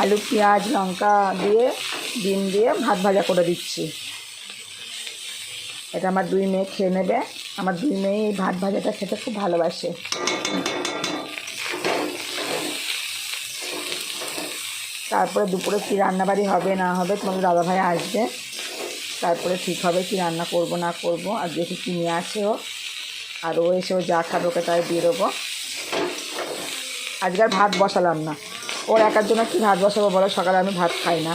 আলু, পেঁয়াজ, লঙ্কা দিয়ে, ডিম দিয়ে ভাত ভাজা করে দিচ্ছি। এটা আমার দুই মেয়ে খেয়ে নেবে। আমার দুই মেয়ে এই ভাত ভাজাটা খেতে খুব ভালোবাসে। তারপরে দুপুরে কী রান্নাবাড়ি হবে, না হবে, তোমাদের দাদাভাই আসবে। তারপরে ঠিক হবে কি রান্না করব, না করব, আর দেখি কী নিয়ে আসে ও, আর ও এসে ও যা খাবে ওকে তাই দিয়ে দেবো। আজকে ভাত বসালাম না। ওর একার জন্য কি ভাত বসাবো বলো? সকালে আমি ভাত খাই না।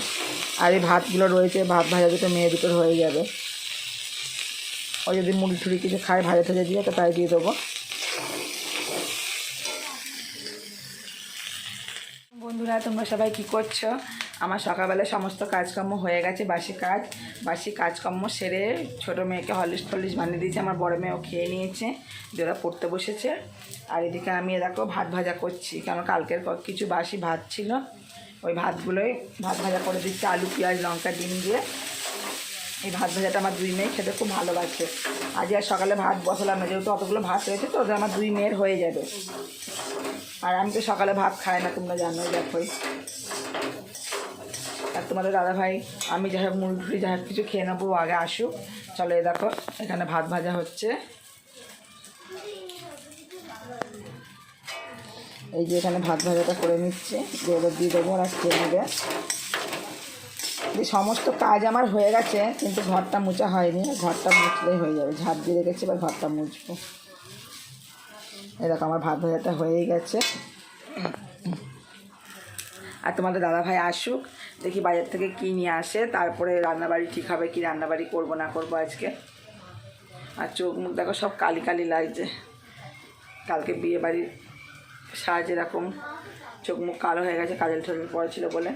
আর এই ভাতগুলো রয়েছে, ভাত ভাজা দুটো মেয়ে দুটোর হয়ে যাবে। ও যদি মুড়ি টুড়ি কিছু খায়, ভাজা টাজা দিয়ে, তো তাই দিয়ে দেবো। বন্ধুরা, তোমরা সবাই কি করছ? আমার সকালবেলা সমস্ত কাজকর্ম হয়ে গেছে, বাসি কাজ। বাসি কাজকর্ম সেরে ছোটো মেয়েকে হলিস টলিস বানিয়ে দিয়েছে, আমার বড় মেয়েও খেয়ে নিয়েছে। দিয়ে ওরা পড়তে বসেছে। আর এদিকে আমি দেখো ভাত ভাজা করছি কারণ কালকের কিছু বাসি ভাত ছিল। ওই ভাতগুলোই ভাত ভাজা করে দিচ্ছি, আলু, পেঁয়াজ, লঙ্কা, ডিম দিয়ে। এই ভাত ভাজাটা আমার দুই মেয়ে খেতে খুব ভালোবাসে। আজ আর সকালে ভাত বসালাম না, যেহেতু অতগুলো ভাত রয়েছে তো আমার দুই মেয়ের হয়ে যাবে। আর আমি তো সকালে ভাত খাই না, তোমরা জানো দেখোই। আর তোমাদের দাদা ভাই আমি হোক মুড়ি টুড়ি যাই কিছু খেয়ে নেব আগে আসুক। চলো এ দেখো, এখানে ভাত ভাজা হচ্ছে। এই যে এখানে ভাত ভাজাটা করে নিচ্ছে, যে ওদের দিয়ে দেবো ওরা খেয়ে নেবে। সমস্ত কাজ আমার হয়ে গেছে, কিন্তু ঘরটা মোছা হয়নি ঘরটা মুছলেই হয়ে যাবে। ঝাঁপ দিয়ে রেখেছি, এবার ঘরটা মুছবো। এরকম আমার ভাত ভাজাটা হয়েই গেছে। আর তোমাদের দাদাভাই আসুক, দেখি বাজার থেকে কী নিয়ে আসে, তারপরে রান্নাবাড়ি ঠিক হবে কি, রান্নাবাড়ি করব না করব আজকে। আর চোখ মুখ দেখো, সব কালি কালি লাগছে। কালকে বিয়ে বাড়ির সাজ এরকম চোখ মুখ কালো হয়ে গেছে, কাজল ঠাজল পড়েছিল বলে।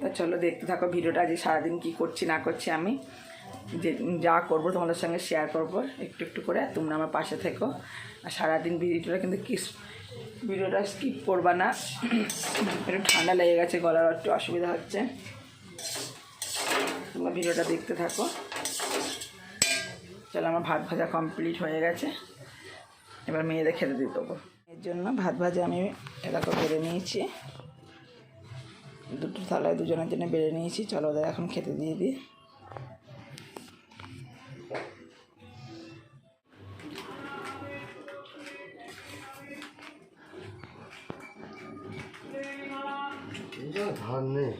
তা চলো দেখতে থাকো ভিডিওটা আজ সারাদিন কী করছি, না করছি আমি। যে যা করব তোমাদের সঙ্গে শেয়ার করব, একটু একটু করে, তোমরা আমার পাশে থেকো। আর সারাদিন ভিডিওটা কিন্তু কি ভিডিওটা স্কিপ করবা না। একটু ঠান্ডা লেগে গেছে, গলার একটু অসুবিধা হচ্ছে। তোমরা ভিডিওটা দেখতে থাকো। চলো, আমার ভাত ভাজা কমপ্লিট হয়ে গেছে। এবার মেয়েদের খেতে দিয়ে দেবো। এর জন্য ভাত ভাজা আমি এরকম বেড়ে নিয়েছি। দুটো থালায় দুজনের জন্য বেড়ে নিয়েছি। চলো, ওদের এখন খেতে দিয়ে দিই। ধান নেই।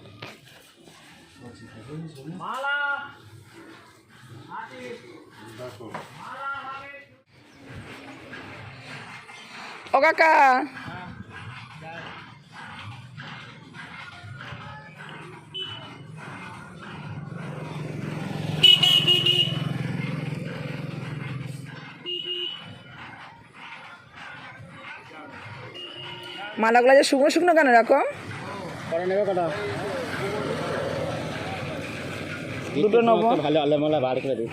ও কাকা। মালাগুলো যে শুকনো শুকনো কেন এরকম? পরে নেবে কটা? দুটো নেব। ভালো আলো মালা বার করে দিই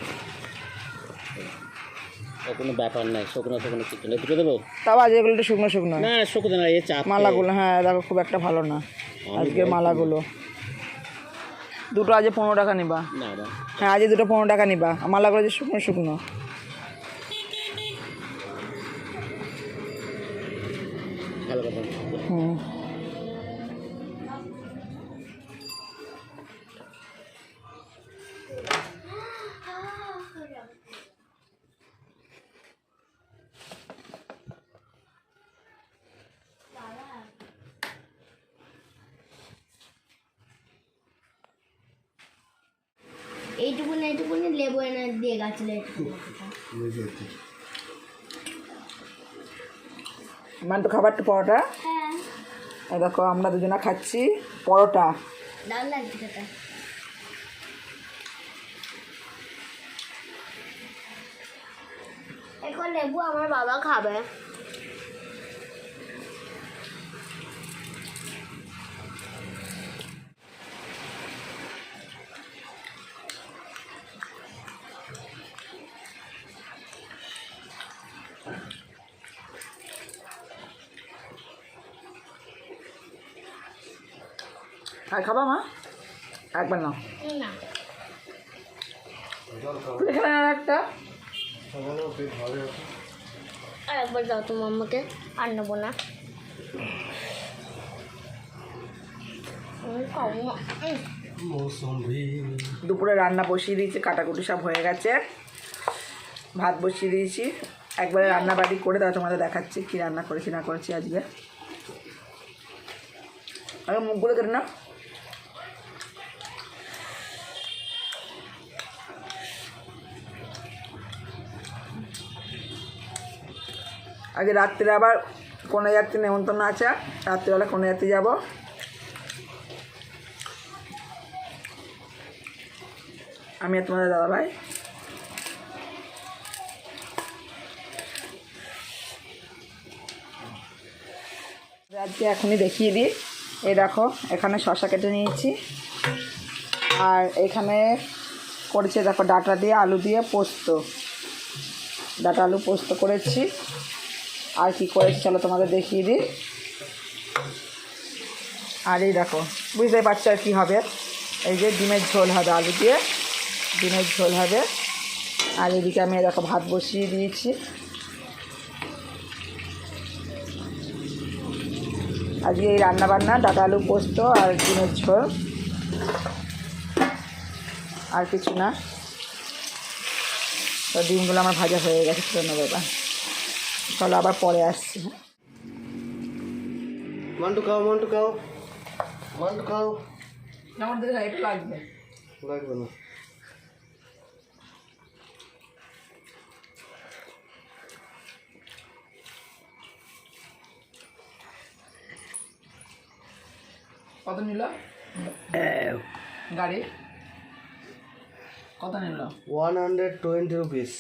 কোনো ব্যাপার নাই শুকনো শুকনো চিকেন দুটো দেবো? তাও আজ এগুলো একটু শুকনো শুকনো। না শুকনো না এ চাপ। মালাগুলো হ্যাঁ দেখো খুব একটা ভালো না। আজকে মালাগুলো। দুটো আজ পনেরো টাকা নিবা। হ্যাঁ আজ দুটো পনেরো টাকা নিবা। মালাগুলো যে শুকনো শুকনো। এইটুকুনি লেবু দিয়ে মান্টু খাবার তো পরোটা? হ্যাঁ। দেখো আমরা দুজনা খাচ্ছি পরোটা। লাগছে এখন লেবু আমার বাবা খাবে। আর খাবা মা? একবার নাও। না। এখানে আর একটা? আর একবার দাও তো মাম্মাকে আর নেব না। দুপুরে রান্না বসিয়ে দিয়েছি কাটাকুটি সব হয়ে গেছে। ভাত বসিয়ে দিয়েছি। একবারে রান্না বাড়ি করে তারপর তোমাদের দেখাচ্ছি কী রান্না করেছি না করেছি আজকে। আগে মুখগুলো কেটে না আজকে রাত্রে আবার কোনো যাত্রী নেমন্তন্ন আছে, রাত্রিবেলা কোনো যাত্রী যাব। আমি তোমাদের দাদা ভাই আজকে এখনই দেখিয়ে দিই। এই দেখো, এখানে শশা কেটে নিয়েছি। আর এখানে করেছি দেখো ডাটা দিয়ে, আলু দিয়ে পোস্ত। ডাটা, আলু পোস্ত করেছি। আর কি করেছি চলো তোমাদের দেখিয়ে দিই। আর এই দেখো, বুঝতেই পারছ আর কী হবে। এই যে ডিমের ঝোল হবে আলু দিয়ে, ডিমের ঝোল হবে। আর এদিকে আমি এরকম ভাত বসিয়ে দিয়েছি। আজকে এই রান্নাবান্না, ডাটা আলু পোস্ত আর ডিমের ঝোল। আর কিছু না। তো ডিমগুলো আমার ভাজা হয়ে গেছে এবার। চলো আবার পরে আসছি। হ্যাঁ মান্টু খাও মান্টু খাও। মান্টু খাও। আমাদের একটু লাগবে। লাগবে না। কত নিল? গাড়ি? কত নিল? ওয়ান হান্ড্রেড টোয়েন্টি রুপিস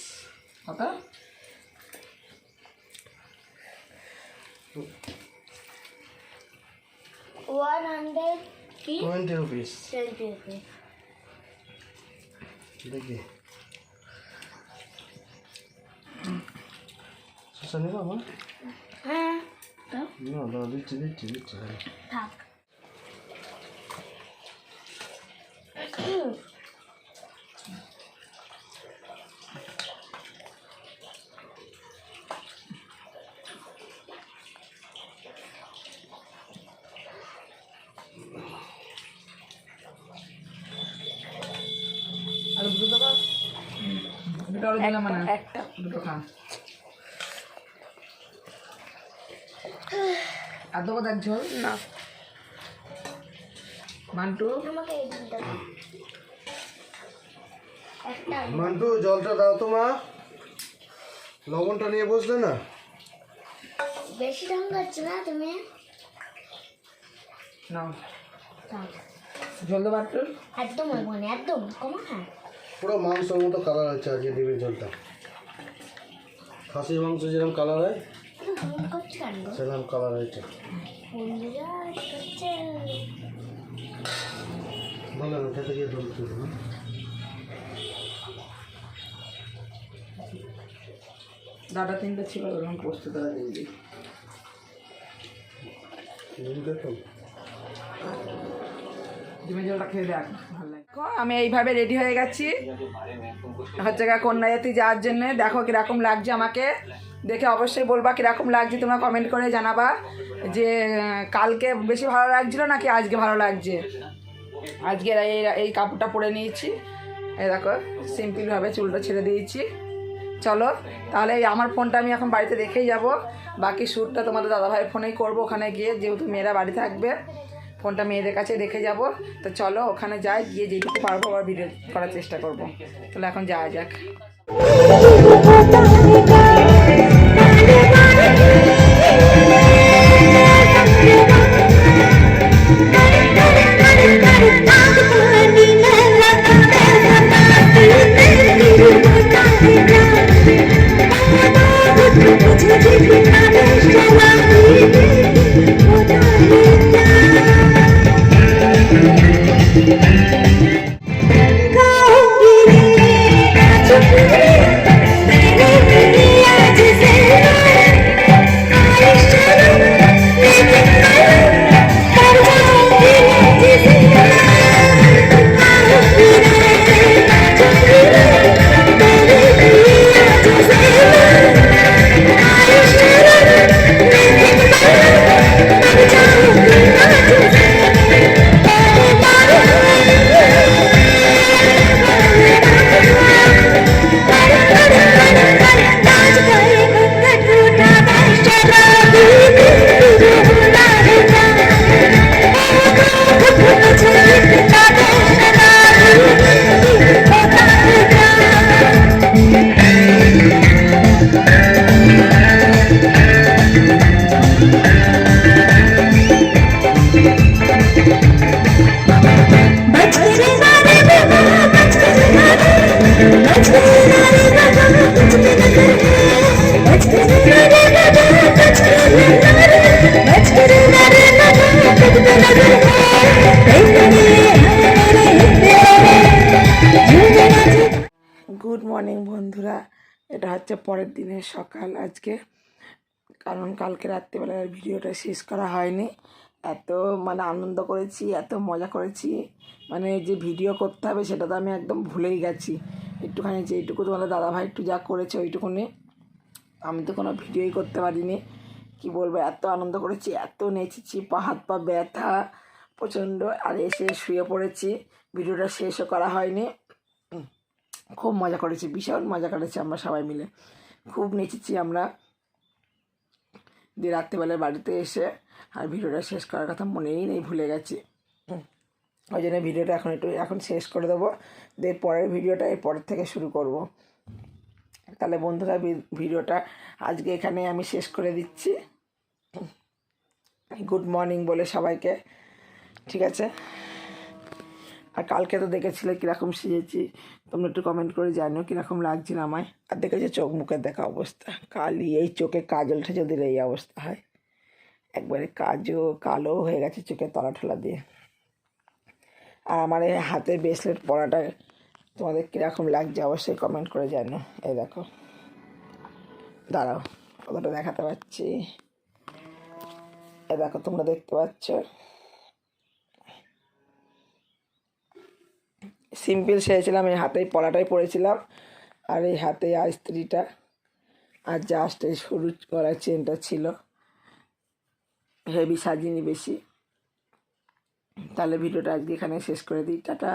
কত? ওয়ান হান্ড্রেড কি টোয়েন্টি রুপিস টোয়েন্টি রুপিস দেখি শশা নিল আমার হ্যাঁ না দাদা দিচ্ছি দিচ্ছি দিচ্ছি থাক আর দুটো দেবো দিলাম মানে। একটা। দুটো খা। আর দেবো তার ঝোল। না। মান্টু? তোমাকে এই দুটো মান্টু জলটা দাও তো মা। লবণটা নিয়ে বসলে না? বেশি ঢং করছ না তুমি? নাও। থাক ঝোল দেবো একদম অল্প না একদম কমা। হ্যাঁ পুরো মাংসের মতো কালার হচ্ছে আজকে ডিমের ঝোলটা। খাসির মাংস যেরকম কালার হয়? সেরকম কালার হয়েছে। না খেতে গিয়ে জল তুলো দাদা তিনটে ছিল ওরকম পোস্ত তারা দিয়ে দিই। দেখুন আমি এইভাবে রেডি হয়ে গেছি। হচ্ছে গা কন্যাযাত্রী যাওয়ার জন্য। দেখো কীরকম লাগছে আমাকে। দেখে অবশ্যই বলবা কীরকম লাগছে, তোমরা কমেন্ট করে জানাবা যে, কালকে বেশি ভালো লাগছিল নাকি আজকে ভালো লাগছে? আজকে এই এই কাপড়টা পরে নিয়েছি। এই দেখো সিম্পলভাবে চুলটা ছেড়ে দিয়েছি। চলো, তাহলে আমার ফোনটা আমি এখন বাড়িতে রেখেই যাব। বাকি শ্যুটটা তোমাদের দাদাভাইয়ের ফোনেই করব ওখানে গিয়ে, যেহেতু মেয়েরা বাড়ি থাকবে। ফোনটা মেয়েদের কাছে রেখে যাব। তো চলো ওখানে যাই, গিয়ে যেটুকু পারব আবার ভিডিও করার চেষ্টা করব। তাহলে এখন যাওয়া যাক। পরের দিনের সকাল আজকে। কারণ কালকে রাত্রিবেলার ভিডিওটা শেষ করা হয়নি। এত মানে আনন্দ করেছি, এত মজা করেছি। মানে যে ভিডিও করতে হবে সেটা তো আমি একদম ভুলেই গেছি। একটুখানি যে এইটুকু তোমাদের দাদাভাই একটু যা করেছে ওইটুকুনি। আমি তো কোনো ভিডিওই করতে পারিনি। কি বলব, এত আনন্দ করেছি, এত নেচেছি, পা, হাত, পা ব্যথা প্রচণ্ড। আর এসে শুয়ে পড়েছি। ভিডিওটা শেষও করা হয়নি। খুব মজা করেছি ভীষণ মজা করেছি আমরা সবাই মিলে। খুব নেচেছি আমরা। দিয়ে রাত্রিবেলায় বাড়িতে এসে আর ভিডিওটা শেষ করার কথা মনেই নেই, ভুলে গেছি। ওই জন্য ভিডিওটা এখন একটু, এখন শেষ করে দেবো। দিয়ে পরের ভিডিওটা এর পরের থেকে শুরু করব। তাহলে বন্ধুরা ভিডিওটা আজকে এখানে আমি শেষ করে দিচ্ছি। গুড মর্নিং বলে সবাইকে। ঠিক আছে? আর কালকে তো দেখেছিলে কীরকম সেজেছি। তোমরা একটু কমেন্ট করে জানো কীরকম লাগছিল আমায়। আর দেখেছ চোখ মুখের দেখা অবস্থা। কালি এই চোখে কাজল ঠেজে দিলে এই অবস্থা হয়। একবারে কাজও কালো হয়ে গেছে চোখের তলা ঠলা দিয়ে। আর আমার এই হাতে ব্রেসলেট পরাটা তোমাদের কীরকম লাগছে অবশ্যই কমেন্ট করে জানো এই দেখো। দাঁড়াও কতটা দেখাতে পারছি এ দেখো, তোমরা দেখতে পাচ্ছ? সিম্পল সেরেছিলাম এই হাতেই পলাটাই পরেছিলাম। আর এই হাতে আর স্ত্রীটা। আর জাস্ট এই সরু গলার চেনটা ছিল। হেভি সাজিনি বেশি। তাহলে ভিডিওটা আজকে এখানে শেষ করে দিই। টাটা!